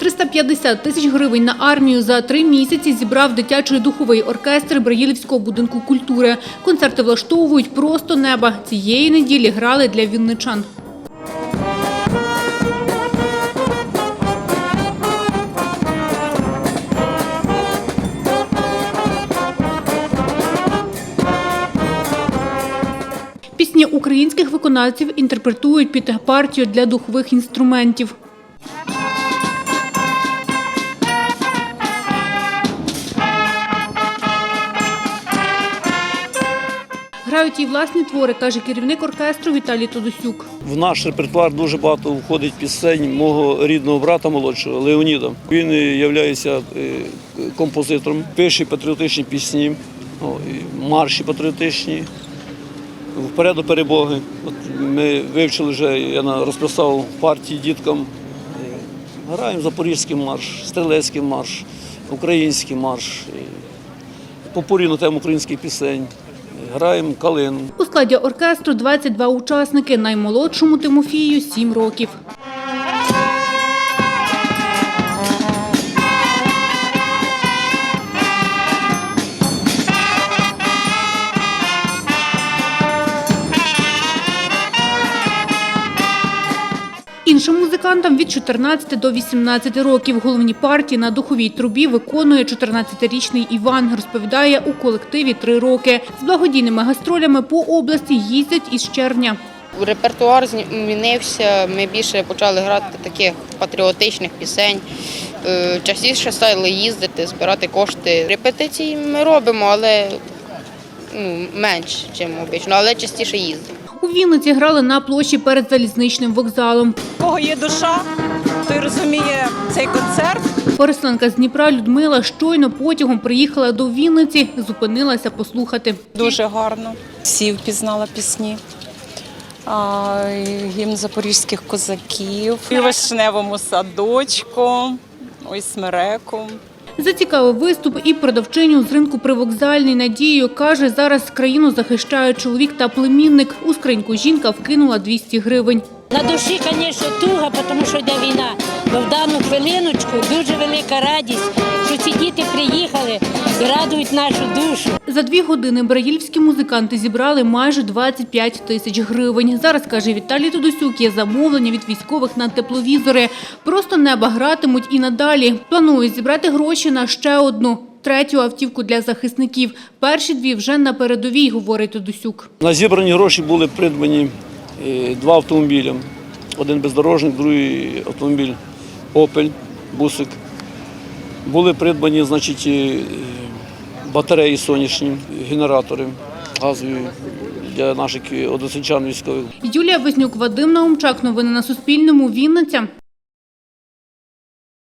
350 тисяч гривень на армію за три місяці зібрав дитячий духовий оркестр Браїлівського будинку культури. Концерти влаштовують просто неба. Цієї неділі грали для вінничан. Пісні українських виконавців інтерпретують під партію для духових інструментів. Грають і власні твори, каже керівник оркестру Віталій Тодосюк. В наш репертуар дуже багато входить пісень мого рідного брата молодшого Леоніда. Він є композитором, пише патріотичні пісні, марші патріотичні. Вперед до перемоги. От ми вивчили вже, я розписав партії діткам. Е, Граємо запорізький марш, стрілецький марш, український марш, е, попурі на тему українських пісень. Граємо калину. У складі оркестру 22 учасники, наймолодшому Тимофію 7 років. Іншим музикантам від 14 до 18 років. Головні партії на духовій трубі виконує 14-річний Іван. Розповідає, у колективі три роки. З благодійними гастролями по області їздять із червня. Репертуар змінився. Ми більше почали грати таких патріотичних пісень. Е, Частіше стали їздити, збирати кошти. Репетиції ми робимо, але ну, менш, ніж обично, але частіше їздимо. У Вінниці грали на площі перед залізничним вокзалом. У кого є душа, той розуміє цей концерт. Переселенка з Дніпра Людмила щойно потягом приїхала до Вінниці, зупинилася послухати. Дуже гарно. Всі впізнала пісні. А, гімн запорізьких козаків, і вишневому садочку, ой, смереку. Зацікавив виступ і продавчиню з ринку привокзальний Надією. Каже, зараз країну захищає чоловік та племінник. У скриньку жінка вкинула 200 гривень. На душі, звісно, туга, тому що йде війна. Бо в дану хвилиночку дуже велика радість, що ці діти приїхали і радують нашу душу. За дві години браїльські музиканти зібрали майже 25 тисяч гривень. Зараз, каже Віталій Тодосюк, є замовлення від військових на тепловізори. Просто неба гратимуть і надалі. Планують зібрати гроші на ще одну. Третю автівку для захисників. Перші дві вже на передовій, говорить Тодосюк. На зібрані гроші були придбані е, два автомобілі. Один бездорожник, другий автомобіль Опель, бусик. Були придбані значить, е, батареї сонячні, генератори газові для наших односельчан військових. Юлія Вознюк, Вадим Наумчак. Новини на Суспільному. Вінниця.